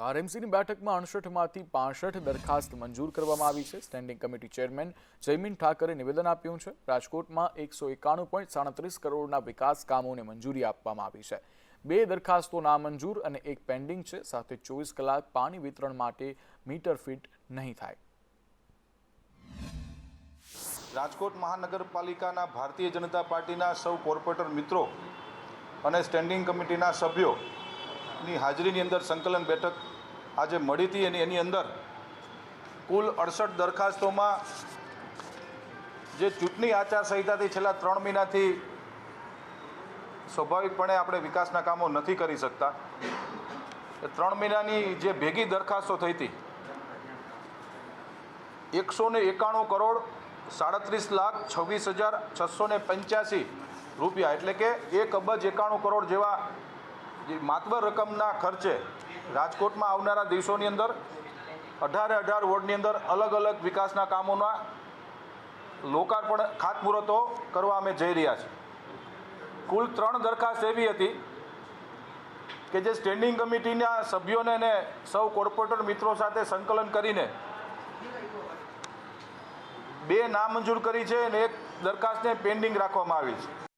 આરએમસીની બેઠકમાં અડસઠમાંથી પાસઠ દરખાસ્ત મંજૂર કરવામાં આવી છે. Standing committee chairman Jaymin Thakre નિવેદન આપ્યું છે. રાજકોટમાં એકસો એકાણું પોઈન્ટ સાડત્રીસ કરોડના વિકાસ કામોને મંજૂરી આપવામાં આવી છે. બે દરખાસ્તો નામંજૂર અને એક પેન્ડિંગ છે. સાથે ચોવીસ કલાક પાણી વિતરણ માટે મીટર ફિટ નહીં થાય. રાજકોટ મહાનગરપાલિકાના ભારતીય જનતા પાર્ટીના સૌ કોર્પોરેટર મિત્રો અને સ્ટેન્ડિંગ કમિટીના સભ્યોની હાજરીની અંદર સંકલન બેઠક આજે મળી હતી એની એની અંદર કુલ અડસઠ દરખાસ્તોમાં જે ચૂંટણી આચારસંહિતાથી છેલ્લા ત્રણ મહિનાથી સ્વાભાવિકપણે આપણે વિકાસના કામો નથી કરી શકતા. એ ત્રણ મહિનાની જે ભેગી દરખાસ્તો થઈ હતી, એકસો ને એકાણું કરોડ સાડત્રીસ લાખ છવ્વીસ હજાર છસો ને પંચ્યાસી રૂપિયા, એટલે કે એક અબજ એકાણું કરોડ જેવા જે માતબર રકમના ખર્ચે રાજકોટમાં આવનારા દિવસોની અંદર અઢારે અઢાર વોર્ડની અંદર અલગ અલગ વિકાસના કામોના લોકાર્પણ ખાતમુહૂર્તો કરવા અમે જઈ રહ્યા છીએ. કુલ ત્રણ દરખાસ્ત એવી હતી કે જે સ્ટેન્ડિંગ કમિટીના સભ્યોને ને સૌ કોર્પોરેટર મિત્રો સાથે સંકલન કરીને બે નામંજૂર કરી છે અને એક દરખાસ્તને પેન્ડિંગ રાખવામાં આવી છે.